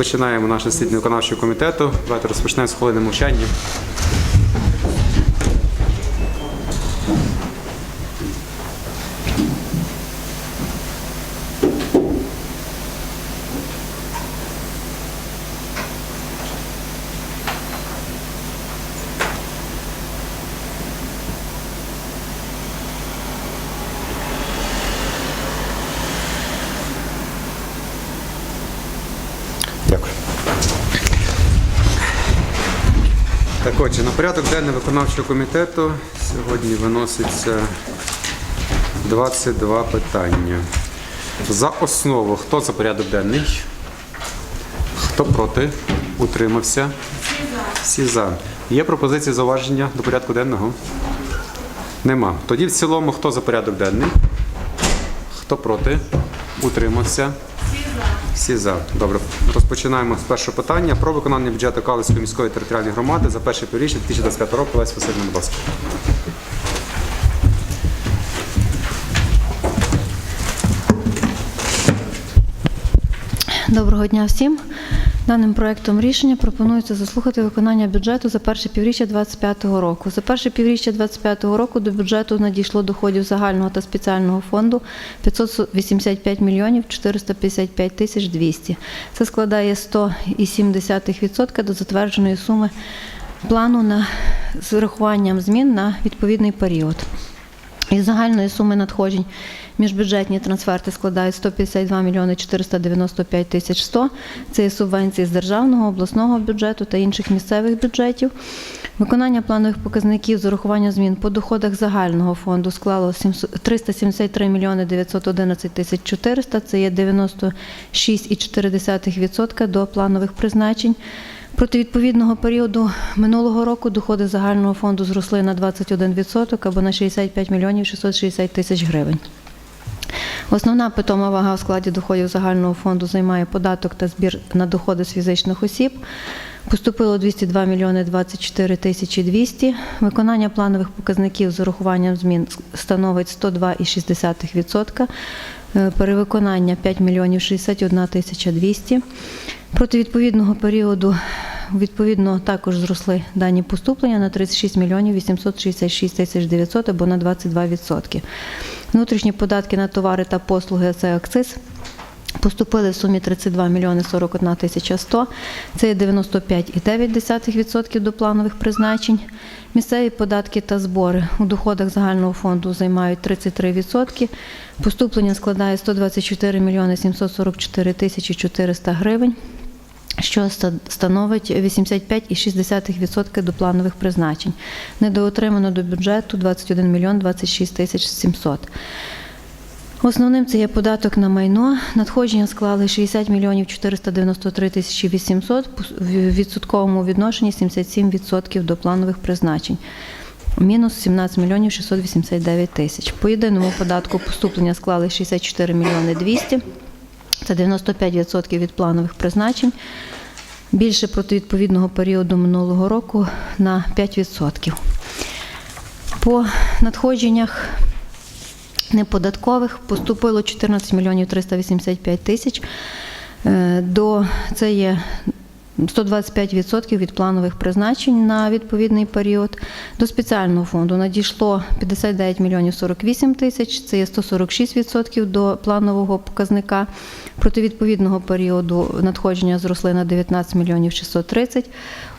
розпочинаємо наш засідання виконавчого комітету. Давайте розпочнемо з хвилини мовчання. Порядок денний виконавчого комітету сьогодні виноситься 22 питання. За основу хто за порядок денний? Хто проти? Утримався? Всі за. Є пропозиції зауваження до порядку денного? Нема. Тоді в цілому хто за порядок денний? Хто проти? Утримався? Всі за. Добре. Розпочинаємо з першого питання про виконання бюджету Калицької міської територіальної громади за перше півріччя 2025 року. Лесь Васильівна, будь ласка. Доброго дня всім. Даним проектом рішення пропонується заслухати виконання бюджету за перше півріччя 2025 року. За перше півріччя 2025 року до бюджету надійшло доходів загального та спеціального фонду 585 мільйонів 455 тисяч 200. Це складає 100,7% до затвердженої суми плану на з урахуванням змін на відповідний період. Із загальної суми надходжень міжбюджетні трансферти складають 152 мільйони 495 тисяч 100. Це є субвенції з державного, обласного бюджету та інших місцевих бюджетів. Виконання планових показників з урахуванням змін по доходах загального фонду склало 700 373 мільйони 911 тисяч 400. Це є 96,4% до планових призначень. Проти відповідного періоду минулого року доходи загального фонду зросли на 21% або на 65 мільйонів 660 тисяч гривень. Основна питома вага у складі доходів загального фонду займає податок та збір на доходи з фізичних осіб. Поступило 202 мільйони 24 тисячі 200. Виконання планових показників з урахуванням змін становить 102,6%. Е, Перевиконання 5 мільйонів 61 тисяча 200. Проти відповідного періоду відповідно також зросли дані поступлення на 36 мільйонів 866 тисяч 900 або на 22%. Внутрішні податки на товари та послуги це акциз. Поступили в сумі 32 мільйони 41 тисяча 100. Це 95,9% до планових призначень. Місцеві податки та збори у доходах загального фонду займають 33%. Поступлення складає 124 мільйони 744 тисячі 400 гривень що ста- становить 85,6% до планових призначень. Недоотримано до бюджету 21 мільйон 26 тисяч 700. Основним це є податок на майно. Надходження склали 60 мільйонів 493 тисячі 800, в відсотковому відношенні 77% до планових призначень. Мінус 17 мільйонів 689 тисяч. По єдиному податку поступлення склали 64 мільйони 200. Це 95% від планових призначень. Більше проти відповідного періоду минулого року на 5%. По надходженнях неподаткових поступило 14 мільйонів 385 тисяч. Е, До це є 125% від планових призначень на відповідний період. До спеціального фонду надійшло 59 мільйонів 48 тисяч, це є 146% до планового показника. Проти відповідного періоду надходження зросли на 19 мільйонів 630.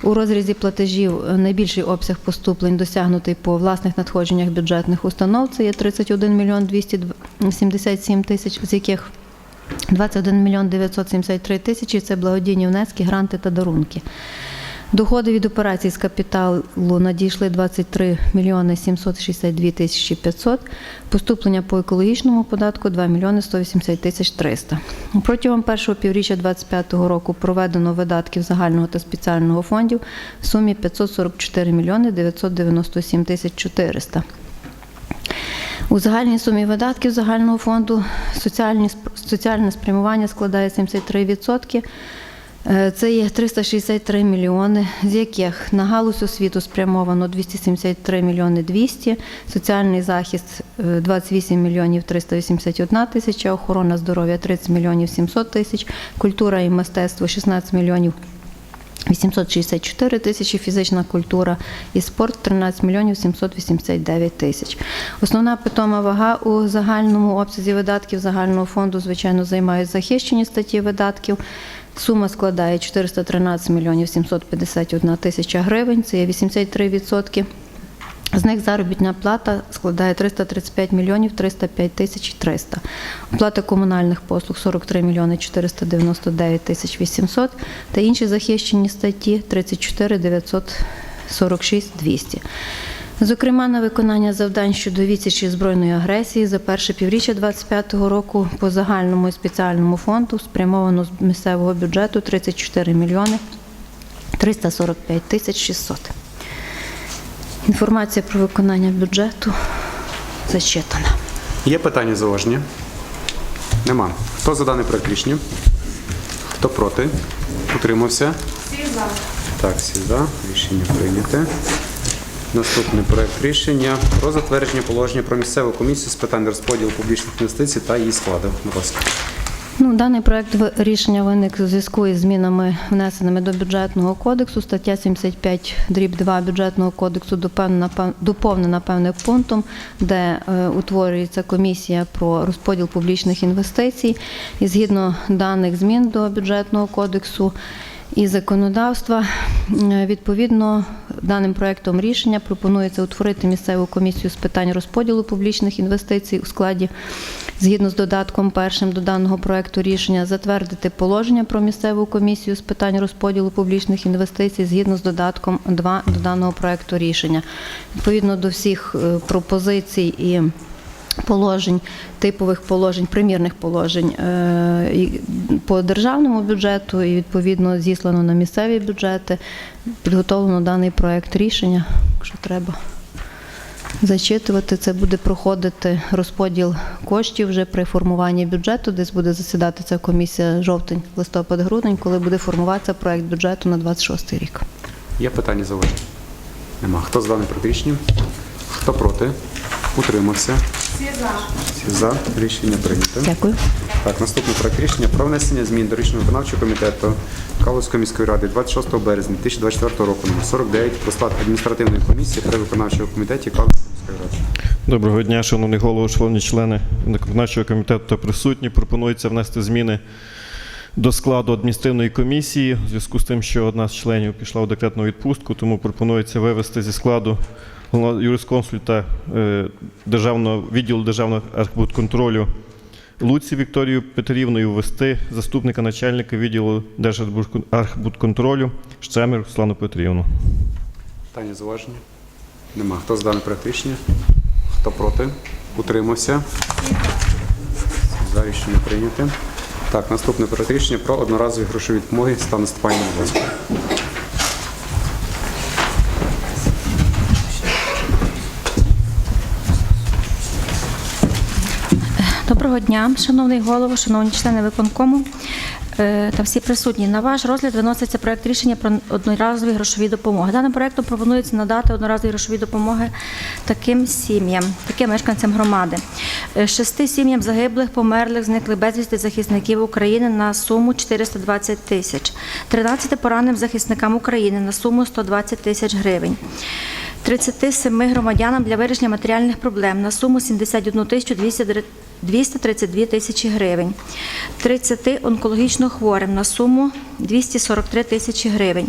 У розрізі платежів найбільший обсяг поступлень досягнутий по власних надходженнях бюджетних установ. Це є 31 мільйон 277 тисяч, з яких 21 мільйон 973 тисячі це благодійні внески, гранти та дарунки. Доходи від операцій з капіталу надійшли 23 мільйони 762 тисячі 500. Поступлення по екологічному податку 2 мільйони 180 тисяч 300. Протягом першого півріччя 2025 року проведено видатків загального та спеціального фондів в сумі 544 мільйони 997 тисяч 400. У загальній сумі видатків загального фонду соціальні, соціальне спрямування складає 73%. Е, Це є 363 мільйони, з яких на галузь освіту спрямовано 273 мільйони 200, соціальний захист е, 28 мільйонів 381 тисяча, охорона здоров'я 30 мільйонів 700 тисяч, культура і мистецтво 16 мільйонів 864 тисячі, фізична культура і спорт 13 мільйонів 789 тисяч. Основна питома вага у загальному обсязі видатків загального фонду, звичайно, займають захищені статті видатків. Сума складає 413 мільйонів 751 тисяча гривень, це є 83%. З них заробітна плата складає 335 мільйонів 305 тисяч 300. Оплата комунальних послуг 43 мільйони 499 тисяч 800 та інші захищені статті 34 946 200. Зокрема, на виконання завдань щодо відсічі збройної агресії за перше півріччя 2025 року по загальному і спеціальному фонду спрямовано з місцевого бюджету 34 мільйони 345 тисяч 600. Інформація про виконання бюджету зачитана. Є питання зауваження? Нема. Хто за даний проект рішення? Хто проти? Утримався? Всі за. Так, всі за. Рішення прийняте. Наступний проект рішення про затвердження положення про місцеву комісію з питань розподілу публічних інвестицій та її складу. Будь ласка. Ну, даний проект рішення виник у зв'язку із змінами, внесеними до бюджетного кодексу. Стаття 75 дріб 2 бюджетного кодексу доповнена, певним пунктом, де е, утворюється комісія про розподіл публічних інвестицій. І згідно даних змін до бюджетного кодексу і законодавства, е, відповідно, даним проектом рішення пропонується утворити місцеву комісію з питань розподілу публічних інвестицій у складі згідно з додатком першим до даного проекту рішення затвердити положення про місцеву комісію з питань розподілу публічних інвестицій згідно з додатком 2 до даного проекту рішення. Відповідно до всіх е, пропозицій і положень, типових положень, примірних положень е, по державному бюджету і відповідно зіслано на місцеві бюджети. Підготовлено даний проект рішення, якщо треба зачитувати. Це буде проходити розподіл коштів вже при формуванні бюджету. Десь буде засідати ця комісія жовтень, листопад, грудень, коли буде формуватися проект бюджету на 26 рік. Є питання зауваження? Нема. Хто за даний проект рішення? Хто проти? Утримався? Всі за. Всі за. Рішення прийнято. Дякую. Так, наступний проект рішення про внесення змін до рішення виконавчого комітету Калузької міської ради 26 березня 2024 року номер 49 про склад адміністративної комісії при виконавчому комітеті Калузької міської ради. Доброго дня, шановний голово, шановні члени виконавчого комітету та присутні. Пропонується внести зміни до складу адміністративної комісії у зв'язку з тим, що одна з членів пішла у декретну відпустку, тому пропонується вивести зі складу юрисконсульта е, державного відділу державного архбудконтролю Луці Вікторію Петрівну і ввести заступника начальника відділу Держархбудконтролю Щемір Руслану Петрівну. Питання зауваження? Нема. Хто за даний проект? Хто проти? Утримався? За рішення прийняте. Так, наступне рішення про одноразові грошові допомоги Стану Степанівна, будь ласка. Доброго дня, шановний голово, шановні члени виконкому е, та всі присутні. На ваш розгляд виноситься проект рішення про одноразові грошові допомоги. Даним проектом пропонується надати одноразові грошові допомоги таким сім'ям, таким мешканцям громади. Е, Шести сім'ям загиблих, померлих, зниклих безвісти захисників України на суму 420 тисяч, 13 пораненим захисникам України на суму 120 тисяч гривень. 37 громадянам для вирішення матеріальних проблем на суму 71 тисячу 232 тисячі гривень, 30 онкологічно хворим на суму 243 тисячі гривень,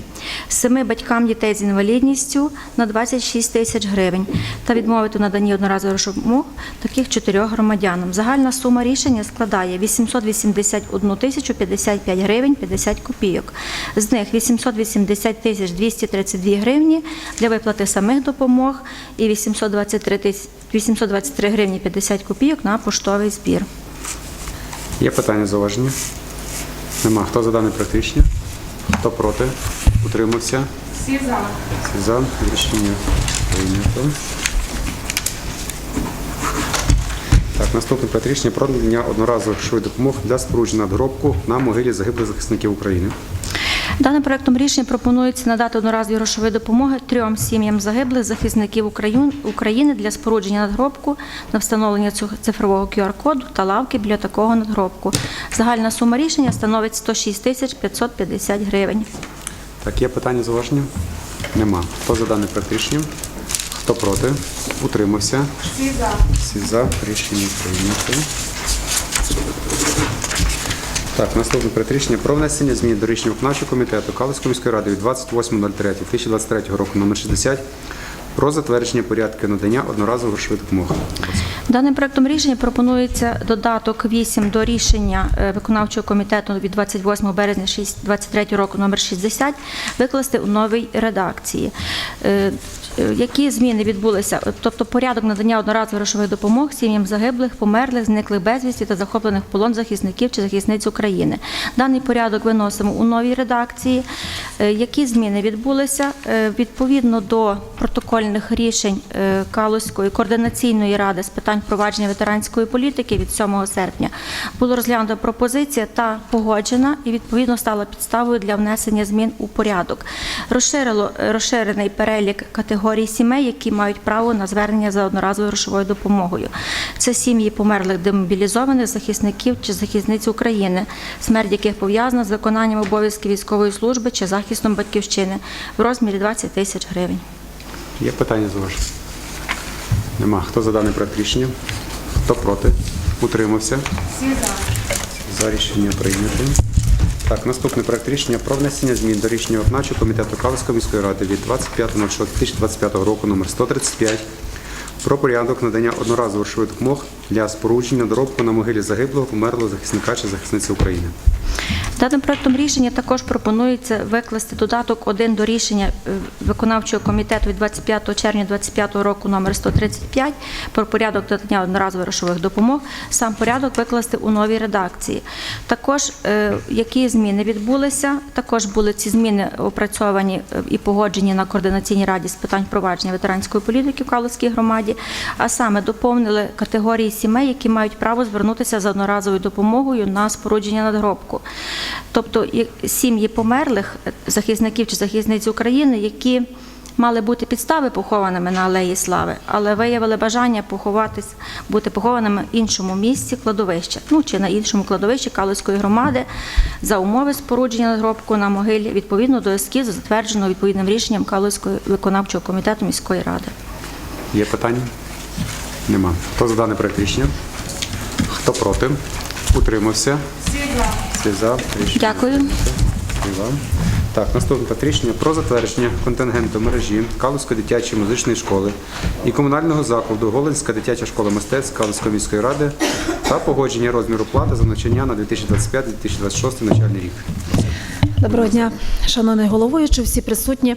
7 батькам дітей з інвалідністю на 26 тисяч гривень та відмовити у наданні одноразових допомог таких чотирьох громадянам. Загальна сума рішення складає 881 тисячу 55 гривень 50 копійок. З них 880 тисяч 232 гривні для виплати самих допомог і 823 823 гривні 50 копійок на поштовий збір. Є питання зауваження? Нема. Хто за даний проект? Хто проти? Утримався? Всі за. Всі за. Рішення прийнято. Так, наступне проект рішення про надання одноразових допомог для спорудження надгробку на могилі загиблих захисників України. Даним проектом рішення пропонується надати одноразові грошові допомоги трьом сім'ям загиблих захисників України для спорудження надгробку на встановлення цього цифрового QR-коду та лавки біля такого надгробку. Загальна сума рішення становить 106 тисяч 550 гривень. Так, є питання зауваження? Нема. Хто за даний проект рішення? Хто проти? Утримався? Всі за. Всі за. Рішення прийнято. Так, наступне проект про внесення змін до рішення виконавчого комітету Калицької міської ради від 28.03.2023 року номер 60 про затвердження порядку надання одноразової грошової допомоги. Даним проектом рішення пропонується додаток 8 до рішення е, виконавчого комітету від 28 березня 2023 року номер 60 викласти у новій редакції. Е, е, Які зміни відбулися? Тобто порядок надання одноразової грошової допомоги сім'ям загиблих, померлих, зниклих безвісті та захоплених полон захисників чи захисниць України. Даний порядок виносимо у новій редакції. Е, Які зміни відбулися? Е, Відповідно до протокольних рішень е, Калузької координаційної ради з питань впровадження ветеранської політики від 7 серпня було розглянута пропозиція та погоджена і відповідно стала підставою для внесення змін у порядок. Розширило розширений перелік категорій сімей, які мають право на звернення за одноразовою грошовою допомогою. Це сім'ї померлих демобілізованих захисників чи захисниць України, смерть яких пов'язана з виконанням обов'язків військової служби чи захистом батьківщини в розмірі 20 тисяч гривень. Є питання з зауваження? Нема. Хто за даний проект рішення? Хто проти? Утримався? Всі за. За рішення прийнято. Так, наступний проект рішення про внесення змін до рішення виконавчого комітету Калицької міської ради від 25.06.2025 року номер 135 про порядок надання одноразових грошових допомог для спорудження доробку на могилі загиблого, померлого захисника чи захисниці України. Даним проектом рішення також пропонується викласти додаток 1 до рішення е, виконавчого комітету від 25 червня 2025 року номер 135 про порядок надання одноразових грошових допомог. Сам порядок викласти у новій редакції. Також е, які зміни відбулися, також були ці зміни опрацьовані е, і погоджені на координаційній раді з питань впровадження ветеранської політики в Калузькій громаді, а саме доповнили категорії сімей, які мають право звернутися за одноразовою допомогою на спорудження надгробку. Тобто сім'ї померлих захисників чи захисниць України, які мали бути підстави похованими на Алеї Слави, але виявили бажання поховатись, бути похованими в іншому місці кладовища, ну чи на іншому кладовищі Калицької громади за умови спорудження надгробку на могилі відповідно до ескізу, затвердженого відповідним рішенням Калицького виконавчого комітету міської ради. Є питання? Нема. Хто за даний проект рішення? Хто проти? Утримався? Всі за. Рішення Дякую. Вам. Так, наступне рішення про затвердження контингенту мережі Калузької дитячої музичної школи і комунального закладу Голинська дитяча школа мистецтв Калузької міської ради та погодження розміру плати за навчання на 2025-2026 навчальний рік. Доброго дня, шановний головуючий, всі присутні.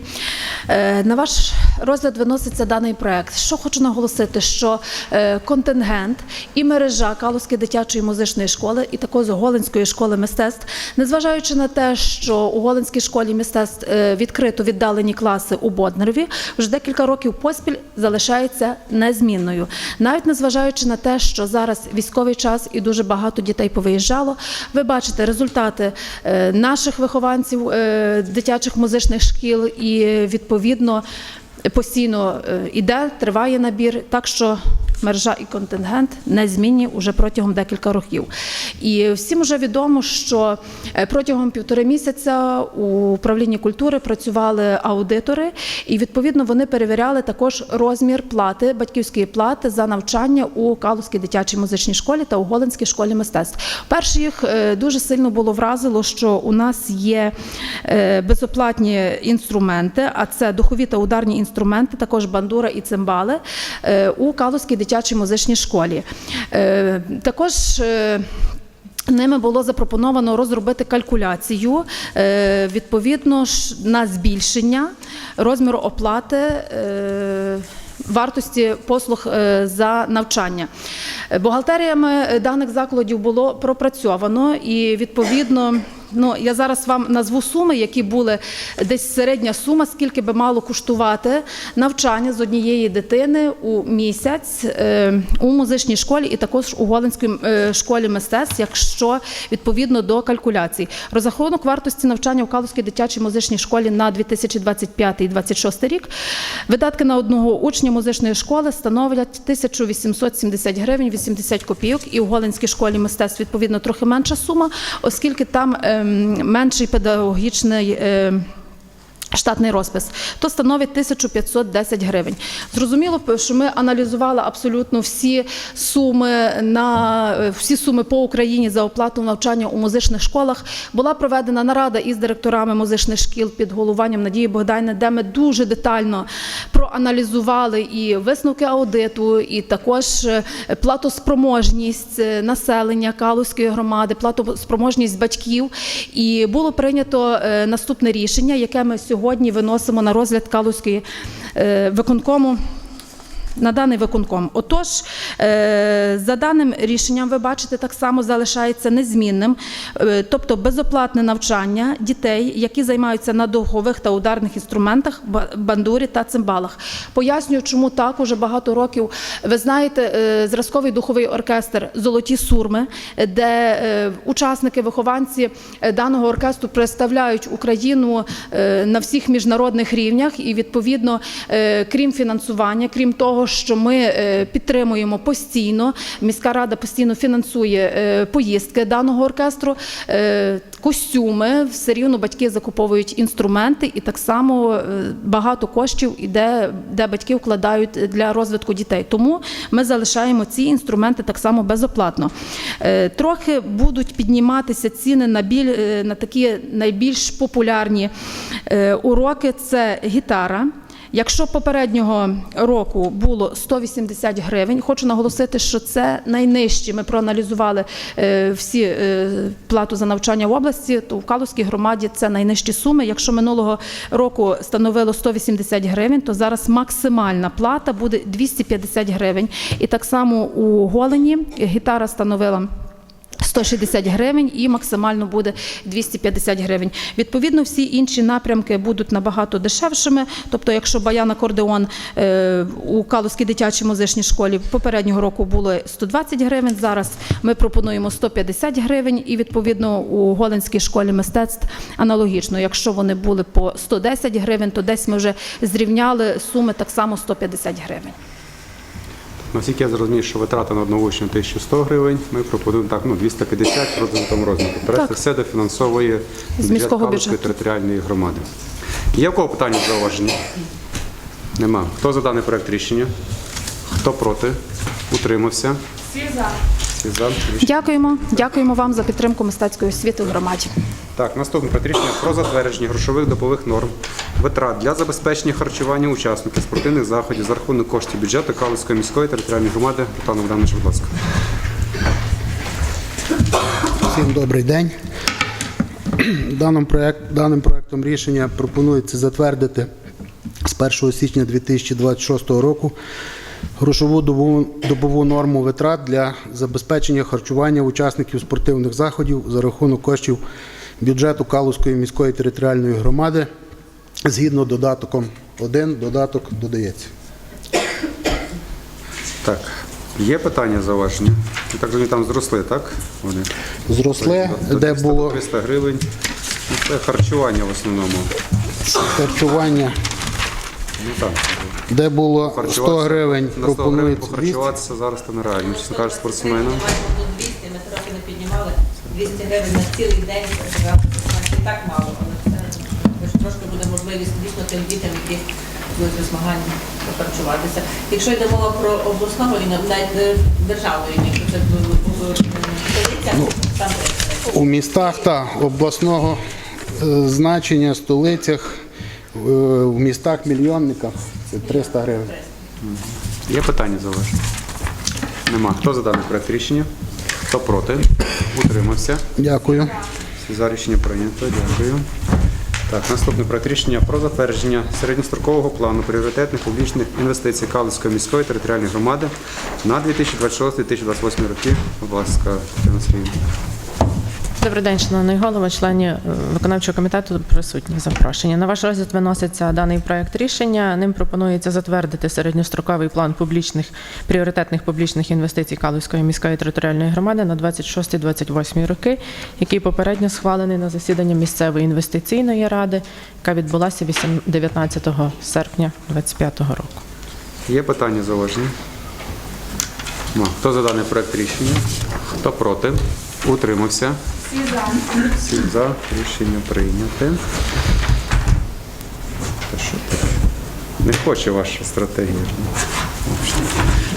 Е, На ваш розгляд виноситься даний проект. Що хочу наголосити, що е, контингент і мережа Калузької дитячої музичної школи і також Голинської школи мистецтв, незважаючи на те, що у Голинській школі мистецтв е, відкрито віддалені класи у Боднерові, вже декілька років поспіль залишається незмінною. Навіть незважаючи на те, що зараз військовий час і дуже багато дітей повиїжджало, ви бачите результати наших вихованців е, дитячих музичних шкіл і відповідно постійно е, іде, триває набір. Так що мережа і контингент незмінні уже протягом декілька років. І всім вже відомо, що е, протягом півтори місяця у управлінні культури працювали аудитори, і відповідно вони перевіряли також розмір плати, батьківської плати за навчання у Калузькій дитячій музичній школі та у Голинській школі мистецтв. Перше їх е, дуже сильно було вразило, що у нас є е, безоплатні інструменти, а це духові та ударні інструменти, також бандура і цимбали у Калузькій дитячій музичній школі. Е, Також е, Ними було запропоновано розробити калькуляцію е, відповідно на збільшення розміру оплати. Вартості послуг за навчання бухгалтеріями даних закладів було пропрацьовано і відповідно Ну я зараз вам назву суми, які були десь середня сума, скільки би мало коштувати навчання з однієї дитини у місяць е, у музичній школі і також у Голландській е, школі мистецтв, якщо відповідно до калькуляцій. Розрахунок вартості навчання у Калузькій дитячій музичній школі на 2025-2026 рік. Видатки на одного учня музичної школи становлять 1870 гривень 80 копійок, і у Голландській школі мистецтв відповідно трохи менша сума, оскільки там ем, менший педагогічний. Штатний розпис то становить 1510 гривень. Зрозуміло, що ми аналізували абсолютно всі суми на всі суми по Україні за оплату навчання у музичних школах. Була проведена нарада із директорами музичних шкіл під головуванням Надії Богдайни, де ми дуже детально проаналізували і висновки аудиту, і також е, платоспроможність е, населення Калузької громади, платоспроможність батьків. І було прийнято е, наступне рішення, яке ми сьогодні виносимо на розгляд Калузької е, виконкому. На даний виконком. Отож, е, за даним рішенням, ви бачите, так само залишається незмінним, е, тобто безоплатне навчання дітей, які займаються на духових та ударних інструментах, бандурі та цимбалах. Пояснюю, чому так уже багато років. Ви знаєте, е, зразковий духовий оркестр Золоті сурми, де учасники, вихованці даного оркестру представляють Україну на всіх міжнародних рівнях, і відповідно, крім фінансування, крім того, що ми е, підтримуємо постійно, міська рада постійно фінансує е, поїздки даного оркестру, е, костюми. Все рівно батьки закуповують інструменти, і так само багато коштів іде, де батьки вкладають для розвитку дітей. Тому ми залишаємо ці інструменти так само безоплатно. Трохи будуть підніматися ціни на біль на такі найбільш популярні уроки. Це гітара. Якщо попереднього року було 180 гривень, хочу наголосити, що це найнижчі. Ми проаналізували е, всі е, плату за навчання в області, то в Калузькій громаді це найнижчі суми. Якщо минулого року становило 180 гривень, то зараз максимальна плата буде 250 гривень. І так само у Голені гітара становила. 160 гривень і максимально буде 250 гривень. Відповідно, всі інші напрямки будуть набагато дешевшими. Тобто, якщо баян акордеон е, у Калузькій дитячій музичній школі попереднього року було 120 гривень, зараз ми пропонуємо 150 гривень, і відповідно у Голенській школі мистецтв аналогічно. Якщо вони були по 110 гривень, то десь ми вже зрівняли суми так само 150 гривень. Наскільки я зрозумів, що витрата на одного учня 1100 гривень, ми пропонуємо так, ну 250 в розвитому розміру. Решта все дофінансовує З бюджет територіальної громади. Є в кого питання зауваження? Нема. Хто за даний проект рішення? Хто проти? Утримався? Всі за. Всі за. Дякуємо, дякуємо вам за підтримку мистецької освіти в громаді. Так, наступне рішення про затвердження грошових добових норм витрат для забезпечення харчування учасників спортивних заходів за рахунок коштів бюджету Калицької міської територіальної громади. Руслан Богданович, будь ласка. Всім добрий день. Даним, проект, даним проектом рішення пропонується затвердити з 1 січня 2026 року грошову добову, добову норму витрат для забезпечення харчування учасників спортивних заходів за рахунок коштів бюджету Калузької міської територіальної громади. Згідно додатком 1, додаток додається. Так, є питання зауваження? Я так розумію, там зросли, так? Вони? Зросли, До де 300 було 300 гривень. Ну, Це харчування в основному. харчування, Ну так. Де було 100 гривень, на 100 гривень пропонується 200. похарчуватися зараз то нереально. Чесно кажучи, спортсменам. Було 200, ми трохи не піднімали. 200 гривень на цілий день, це так мало, але це хоч трошки буде можливість дійсно тим дітям, які будуть на змагання похарчуватися. Якщо йде мова про обласного рівня, навіть е, державного рівня, якщо це е, е, столиця, там теж. У містах та обласного е, значення, столицях, е, в містах мільйонниках це 300 гривень. Є питання зауваження? Нема. Хто за даний проект рішення? Хто проти? Утримався. Дякую. За рішення прийнято. Дякую. Так, наступний проект рішення про затвердження середньострокового плану пріоритетних публічних інвестицій Калицької міської територіальної громади на 2026-2028 роки. Будь ласка, Сергіївна. Добрий день, шановний голово, члені е, виконавчого комітету присутні запрошення. На ваш розгляд виноситься даний проект рішення. Ним пропонується затвердити середньостроковий план публічних пріоритетних публічних інвестицій Калузької міської територіальної громади на 26-28 роки, який попередньо схвалений на засіданні місцевої інвестиційної ради, яка відбулася 8 19 серпня 2025 року. Є питання зауваження? Хто за даний проект рішення? Хто проти? Утримався? Всі за. Всі за. Рішення прийняте. Не хоче ваша стратегія.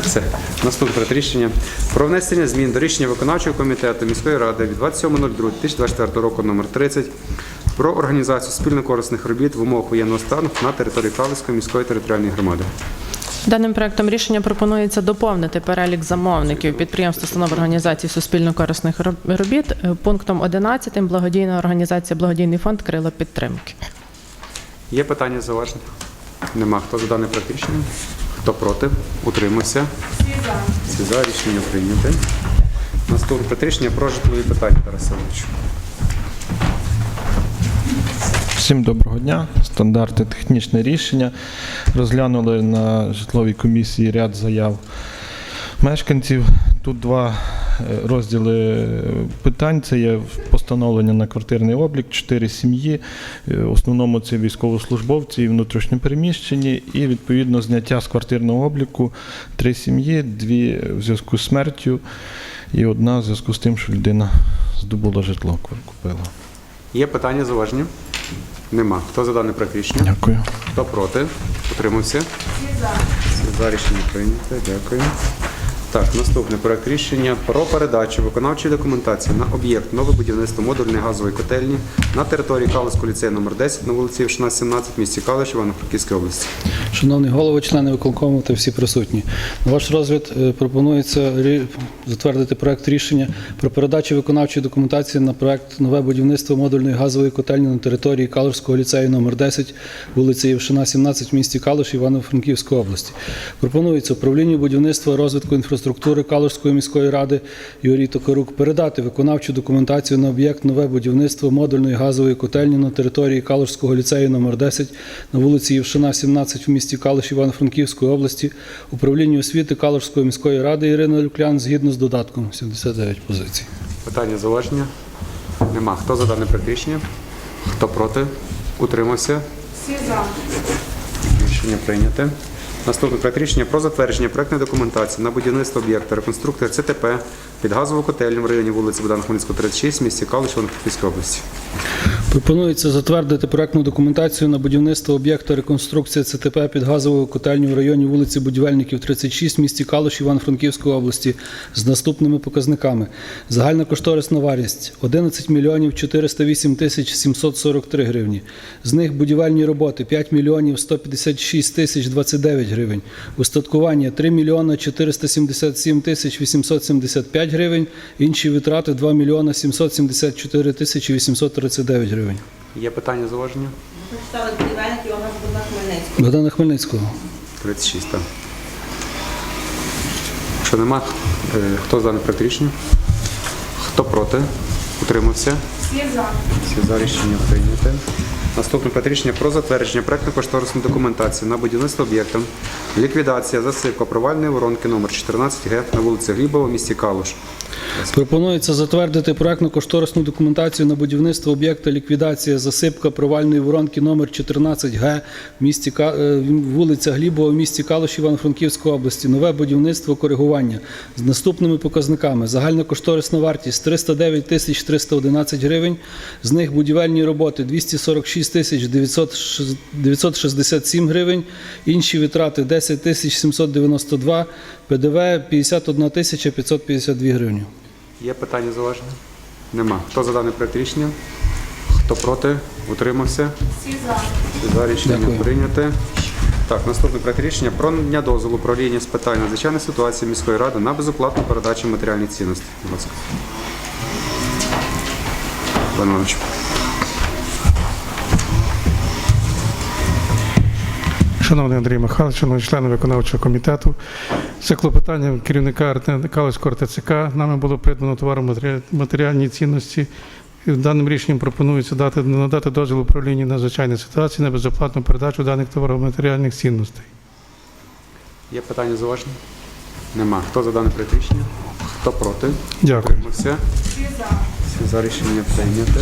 Все. Наступне рішення про внесення змін до рішення виконавчого комітету міської ради від 27.02.2024 року номер 30 про організацію спільно-корисних робіт в умовах воєнного стану на території Калицької міської територіальної громади. Даним проектом рішення пропонується доповнити перелік замовників підприємств, установ організацій суспільно-корисних робіт е, пунктом 11 благодійна організація Благодійний фонд Крила підтримки. Є питання зауваження? Нема. Хто за дане проект рішення? Хто проти? Утримався? Всі за. Всі за. Рішення прийняте. Наступне рішення про житлові питання, Тарасович. Всім доброго дня. Стандарти технічне рішення. Розглянули на житловій комісії ряд заяв мешканців. Тут два е, розділи питань. Це є постановлення на квартирний облік, чотири сім'ї. Е, В основному це військовослужбовці і внутрішньопереміщені, і відповідно зняття з квартирного обліку три сім'ї, дві в зв'язку з смертю, і одна в зв'язку з тим, що людина здобула житло, купила. Є питання зауваження? Нема. Хто за дане проект рішення? Дякую. Хто проти? Утримався? Всі за. Всі за. Рішення прийняте. Дякую. Так, наступний проект рішення про передачу виконавчої документації на об'єкт нове будівництво модульної газової котельні на території Калицького ліцею номер 10 на вулиці Євшина, 17, місті Калиш, Івано-Франківської області. Шановний голово, члени виконкому та всі присутні. На ваш розгляд е, пропонується затвердити проект рішення про передачу виконавчої документації на проект нове будівництво модульної газової котельні на території Калужського ліцею номер 10 вулиці Євшина, 17 в місті Калуш, Івано-Франківської області. Пропонується управлінню будівництва розвитку інфраструктури Калужської міської ради Юрій Токарук передати виконавчу документацію на об'єкт нове будівництво модульної газової котельні на території Калужського ліцею номер 10 на вулиці Євшина, 17 в місті Калуш Івано-Франківської області управлінню освіти Калужської міської ради Ірини Люклян згідно з додатком 79 позицій. Питання зауваження? Нема. Хто за дане проект? Хто проти? Утримався? Всі за. Рішення прийняте. Наступний проект рішення про затвердження проектної документації на будівництво об'єкта реконструкція ЦТП під газову котельню в районі вулиці Богдана Хмельницького, 36, в місті Калиш, Івано-Франківської області. Пропонується затвердити проектну документацію на будівництво об'єкта реконструкція ЦТП під газовою котельню в районі вулиці Будівельників 36 в місті Калуш Івано-Франківської області з наступними показниками. Загальна кошторисна вартість 11 мільйонів 408 тисяч 743 гривні. З них будівельні роботи 5 мільйонів 156 тисяч 29 гривень. Устаткування 3 мільйона 477 тисяч 875 гривень. Інші витрати 2 мільйона 774 тисячі 839 гривень. Є питання зауваження? Прочитали будівельник Ольга Богдана Хмельницького. Богдана Хмельницького. 36, так. Якщо нема, е, хто за проект рішення? Хто проти? Утримався? Всі за. Всі за рішення прийняте. Наступне проект рішення про затвердження проектно-кошторисної документації на будівництво об'єкта. Ліквідація, засипка провальної воронки номер 14 Г на вулиці Глібова в місті Калуш. Пропонується затвердити проектно-кошторисну документацію на будівництво об'єкта ліквідація засипка провальної воронки номер 14 Г е, вулиця Глібова в місті Калуш Івано-Франківської області. Нове будівництво коригування з наступними показниками. Загальна кошторисна вартість 309 тисяч 311 гривень. З них будівельні роботи 246 тисяч 967 гривень. Інші витрати 10 тисяч 792, ПДВ 51 тисяча 552 гривні. Є питання зауваження? Нема. Хто за даний проект рішення? Хто проти? Утримався? Всі за. Всі за рішення Дякую. прийняте. Так, наступний проект рішення про надання дозволу управління з питань надзвичайної ситуації міської ради на безоплатну передачу матеріальних цінностей. Будь ласка. Пане Іванович. Шановний Андрій Михайлович, шановні члени виконавчого комітету, Це клопотання керівника Калицького РТЦК. Нами було придбано товаро-матеріальні цінності. Даним рішенням пропонується дати надати дозвіл управління надзвичайних ситуацій на безоплатну передачу даних товаро-матеріальних цінностей. Є питання зауваження? Нема. Хто за дане проект рішення? Хто проти? Дякую. Всі за. Рішення прийняте.